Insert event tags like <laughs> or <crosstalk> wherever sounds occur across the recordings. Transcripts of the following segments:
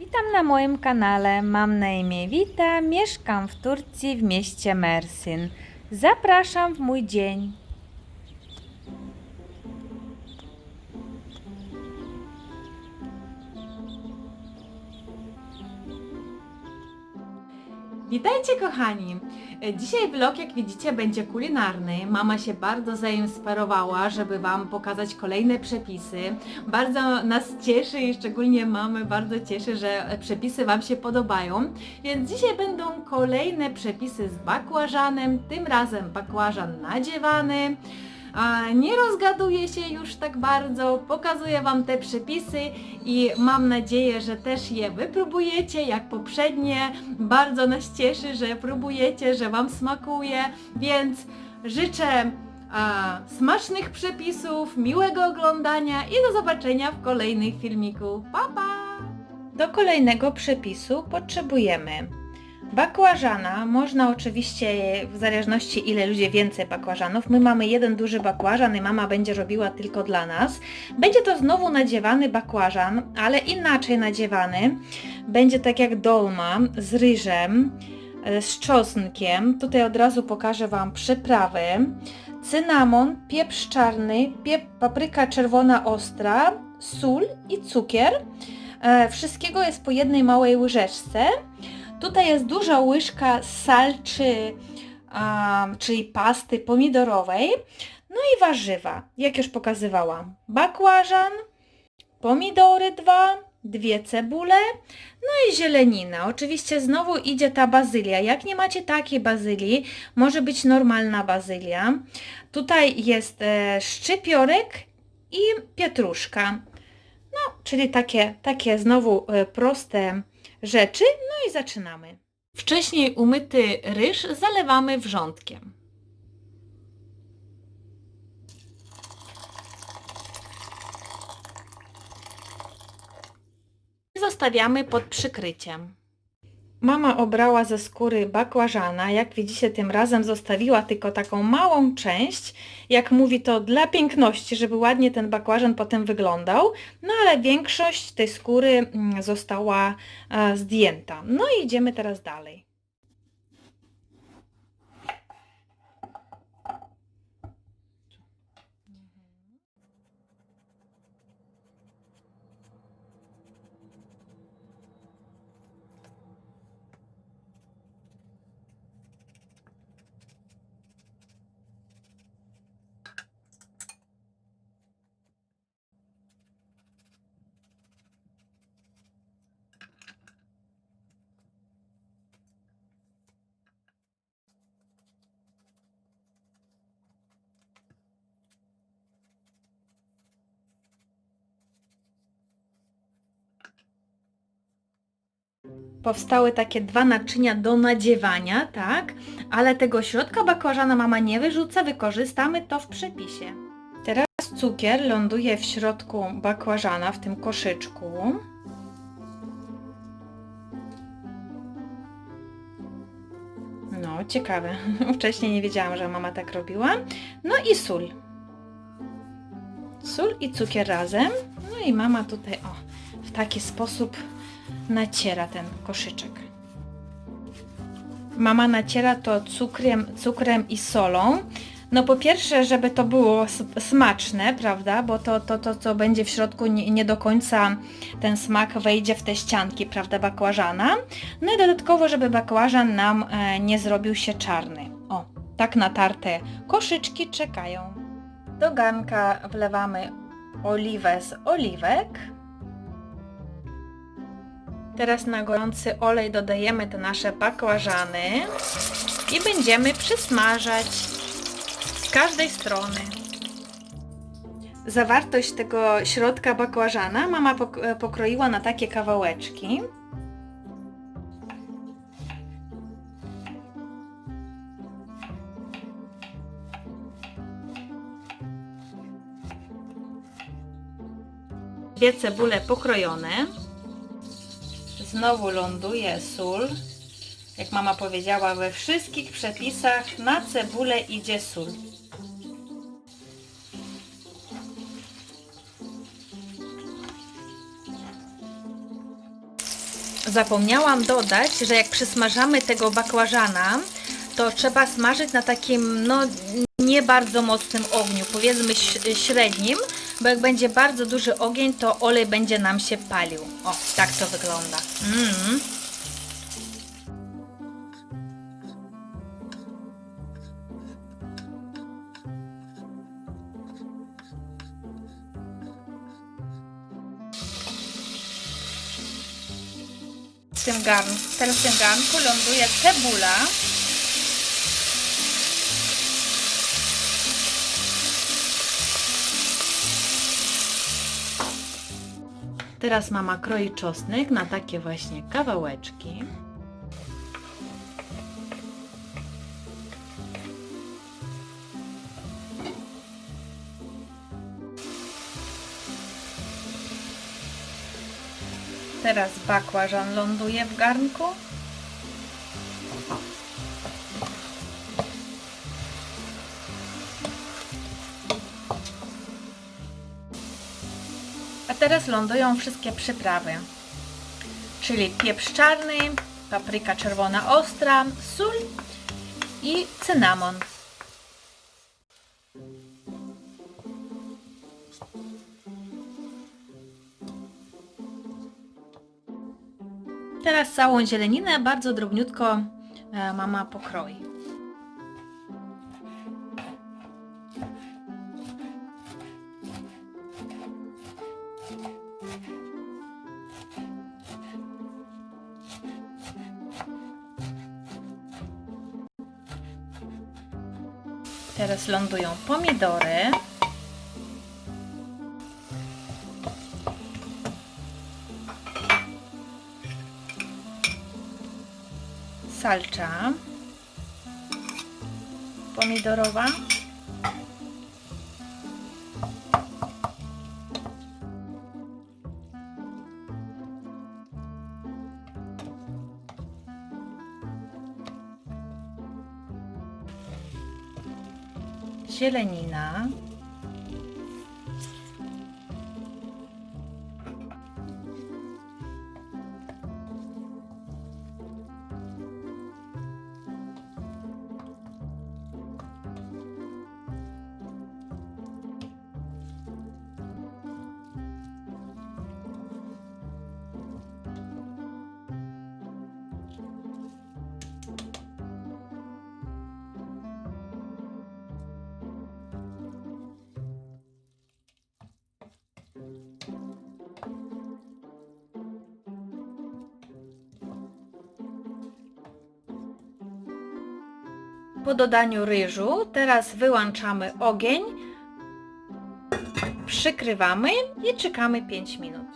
Witam na moim kanale. Mam na imię Wita, mieszkam w Turcji w mieście Mersin. Zapraszam w mój dzień. Witajcie kochani! Dzisiaj vlog jak widzicie będzie kulinarny. Mama się bardzo zainspirowała, żeby Wam pokazać kolejne przepisy. Bardzo nas cieszy i szczególnie mamy bardzo cieszy, że przepisy Wam się podobają. Więc dzisiaj będą kolejne przepisy z bakłażanem, tym razem bakłażan nadziewany. A nie rozgaduję się już tak bardzo, pokazuję Wam te przepisy i mam nadzieję, że też je wypróbujecie jak poprzednie. Bardzo nas cieszy, że próbujecie, że Wam smakuje, więc życzę a, smacznych przepisów, miłego oglądania i do zobaczenia w kolejnych filmiku. Pa, pa! Do kolejnego przepisu potrzebujemy bakłażana. Można oczywiście, w zależności ile ludzie więcej bakłażanów. My mamy jeden duży bakłażan i mama będzie robiła tylko dla nas. Będzie to znowu nadziewany bakłażan, ale inaczej nadziewany. Będzie tak jak dolma z ryżem, e, z czosnkiem. Tutaj od razu pokażę Wam przyprawy. Cynamon, pieprz czarny, piep papryka czerwona ostra, sól i cukier. E, Wszystkiego jest po jednej małej łyżeczce. Tutaj jest duża łyżka salczy, a, czyli pasty pomidorowej. No i warzywa, jak już pokazywałam. Bakłażan, pomidory dwa, dwie cebule, no i zielenina. Oczywiście znowu idzie ta bazylia. Jak nie macie takiej bazylii, może być normalna bazylia. Tutaj jest e, szczypiorek i pietruszka. No, czyli takie, takie znowu e, proste rzeczy. No i zaczynamy. Wcześniej umyty ryż zalewamy wrzątkiem. Zostawiamy pod przykryciem. Mama obrała ze skóry bakłażana. Jak widzicie, tym razem zostawiła tylko taką małą część. Jak mówi to dla piękności, żeby ładnie ten bakłażan potem wyglądał. No ale większość tej skóry mm, została e, zdjęta. No i idziemy teraz dalej. Powstały takie dwa naczynia do nadziewania, tak? Ale tego środka bakłażana mama nie wyrzuca, wykorzystamy to w przepisie. Teraz cukier ląduje w środku bakłażana, w tym koszyczku. No, ciekawe. <laughs> Wcześniej nie wiedziałam, że mama tak robiła. No i sól. Sól i cukier razem. No i mama tutaj, o, w taki sposób naciera ten koszyczek. Mama naciera to cukrem, cukrem i solą. No po pierwsze, żeby to było smaczne, prawda, bo to, to, to co będzie w środku nie, nie do końca ten smak wejdzie w te ścianki, prawda, bakłażana. No i dodatkowo, żeby bakłażan nam e, nie zrobił się czarny. O, tak natarte koszyczki czekają. Do garnka wlewamy oliwę z oliwek. Teraz na gorący olej dodajemy te nasze bakłażany i będziemy przysmażać z każdej strony. Zawartość tego środka bakłażana mama pok- pokroiła na takie kawałeczki. Dwie cebule pokrojone. Znowu ląduje sól. Jak mama powiedziała, we wszystkich przepisach na cebulę idzie sól. Zapomniałam dodać, że jak przysmażamy tego bakłażana, to trzeba smażyć na takim, no, nie bardzo mocnym ogniu, powiedzmy średnim, bo jak będzie bardzo duży ogień, to olej będzie nam się palił. O, tak to wygląda. Mm. W tym, garn, teraz w tym garnku ląduje cebula. Teraz mama kroi czosnek na takie właśnie kawałeczki. Teraz bakłażan ląduje w garnku. Teraz lądują wszystkie przyprawy. Czyli pieprz czarny, papryka czerwona ostra, sól i cynamon. Teraz całą zieleninę bardzo drobniutko e, mama pokroi. Teraz lądują pomidory. Salcza. Pomidorowa. Zielenina. Po dodaniu ryżu teraz wyłączamy ogień, przykrywamy i czekamy 5 minut.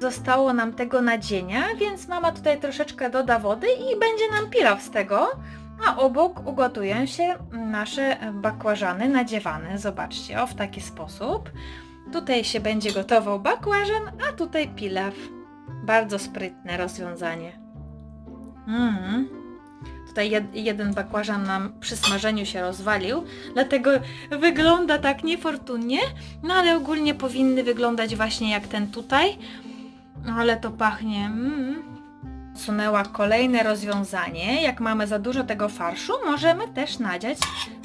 Zostało nam tego nadzienia, więc mama tutaj troszeczkę doda wody i będzie nam pilaw z tego, a obok ugotują się nasze bakłażany nadziewane. Zobaczcie, o w taki sposób. Tutaj się będzie gotował bakłażan, a tutaj pilaw. Bardzo sprytne rozwiązanie. Mm. Tutaj jed, jeden bakłażan nam przy smażeniu się rozwalił, dlatego wygląda tak niefortunnie, no ale ogólnie powinny wyglądać właśnie jak ten tutaj. No ale to pachnie. Mm. Sunęła kolejne rozwiązanie. Jak mamy za dużo tego farszu, możemy też nadziać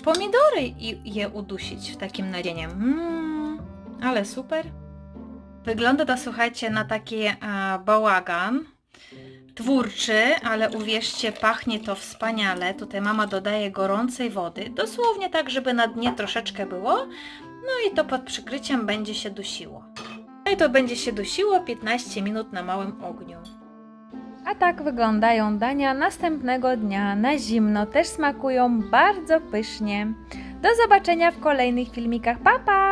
pomidory i je udusić w takim nadzieniem. Mm. Ale super. Wygląda to, słuchajcie, na taki e, bałagan twórczy, ale uwierzcie, pachnie to wspaniale. Tutaj mama dodaje gorącej wody, dosłownie tak, żeby na dnie troszeczkę było. No i to pod przykryciem będzie się dusiło. I to będzie się dusiło 15 minut na małym ogniu. A tak wyglądają dania następnego dnia na zimno. Też smakują bardzo pysznie. Do zobaczenia w kolejnych filmikach. Pa, pa!